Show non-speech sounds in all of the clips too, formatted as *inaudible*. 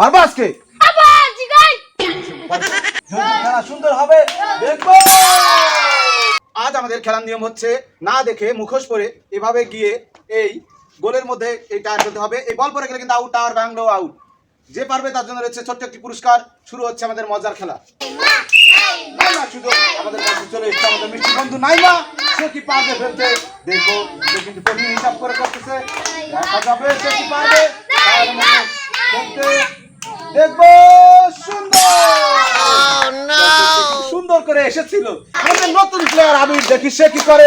পারবা সুন্দর হবে, দেখব। আজ আমাদের খেলার নিয়ম হচ্ছে না দেখে মুখোশ পরে এভাবে গিয়ে এই গোলের মধ্যে এই টায়ার ফেলতে হবে। এই বল পরে গেলে কিন্তু আউট টাওয়ার ভাঙলো আউট যে পারবে তার জন্য রয়েছে ছোট্ট একটি পুরস্কার। শুরু হচ্ছে আমাদের মজার খেলা। দেখব সুন্দর করে এসেছিল আমাদের নতুন প্লেয়ার আবির দেখি সে কি করে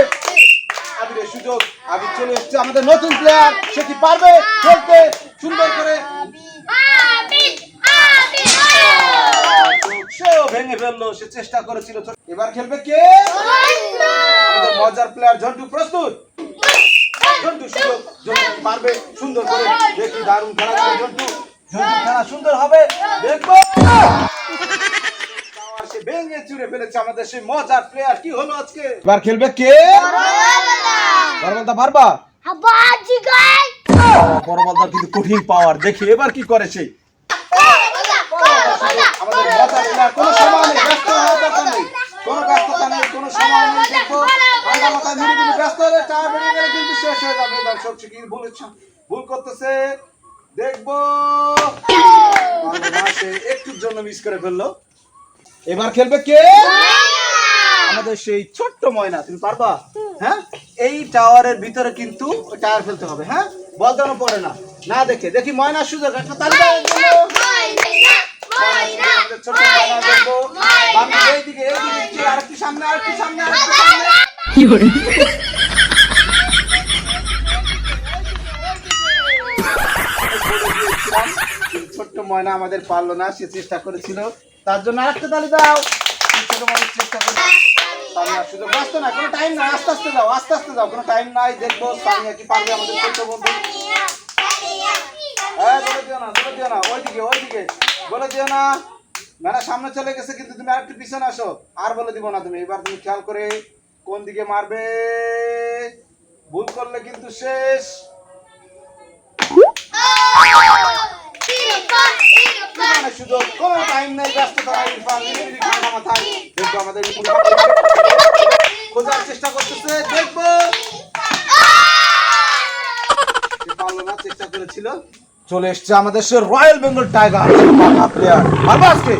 আবিরের সুযোগ আবির চলে এসেছে আমাদের নতুন প্লেয়ার সে কি পারবে সুন্দর করে আবির আবির সেও ভেঙে ফেলল সে চেষ্টা করেছিল এবার খেলবে কে? আমাদের মজার প্লেয়ার ঝন্টু প্রস্তুত? ঝন্টু সুযোগ ঝন্টু পারবে? সুন্দর করে দেখি দারুণ খেলা করে ঝন্টু। ঝন্টু খেলা সুন্দর হবে দেখব। সে ভেঙে চুরে ফেলেছে আমাদের সেই মজার প্লেয়ার কি হলো আজকে? এবার খেলবে কে? বলতা পারবা আবার কিন্তু কঠিন পাওয়ার দেখি এবার কি করে সেই কোনো সময় নেই ব্যস্ত হওয়ার দরকার নেই। কোনো ব্যস্ততা নেই কোনো সময় নেই দেখো ঠান্ডা মাথায় নিরিবিলি ব্যস্ত হলে চা বেরিয়ে গেলে কিন্তু শেষ হয়ে যাবে দর্শক সে ভুল ভুল করতেছে। দেখব। পারবে না, সে একটুর জন্য মিস করে ফেলল। এবার খেলবে কে? আমাদের সেই ছোট্ট ময়না তুমি পারবা? হ্যাঁ? এই টাওয়ারের ভিতরে কিন্তু টায়ার ফেলতে হবে হ্যাঁ? বল যেন পড়ে না না দেখে। দেখি ময়না সুযোগ একটা তালিকা আমাদের ছোট ময়না দেখব বাম দিকে, এইদিকে এইদিকে একটু, আরেকটু সামনে আরেকটু সামনে আরেকটু সামনে *laughs* ছোট্ট ময়না আমাদের পারল না, সে চেষ্টা করেছিল। তার জন্য আরেকটা তালি দাও। ছোট চেষ্টা করে আস্তে আস্তে আস্তে আস্তে সামনে চলে গেছে, কিন্তু তুমি আরেকটু পিছনে আসো। আর বলে দিব না তুমি, এবার তুমি খেয়াল করে কোন দিকে মারবে? ভুল করলে কিন্তু শেষ। সুযোগ? কোনো টাইম নেই ব্যস্ততা ইরফান মাথায় দেখব আমাদের খোঁজার চেষ্টা করতেছে দেখব। পারল না চেষ্টা করেছিল। চলে এসছে আমাদের সে রয়্যাল বেঙ্গল টাইগার প্লেয়ার পারব আজকে?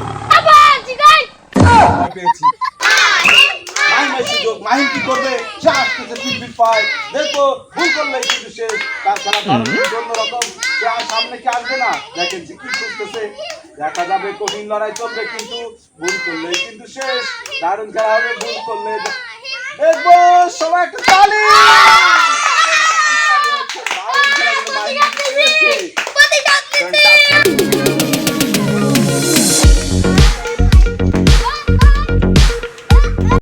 পেয়েছি। কি করবে? সে আসতেছে ফিট পায় দেখব ভুল করলে কিন্তু সে তার অন্যরকম সে আর সামনে কি আসবে না? দেখেন যে কি করতেছে দেখা যাবে কঠিন লড়াই চলবে কিন্তু ভুল করলে কিন্তু শেষ। দারুণ খেলা হবে ভুল করলে দেখব সবাই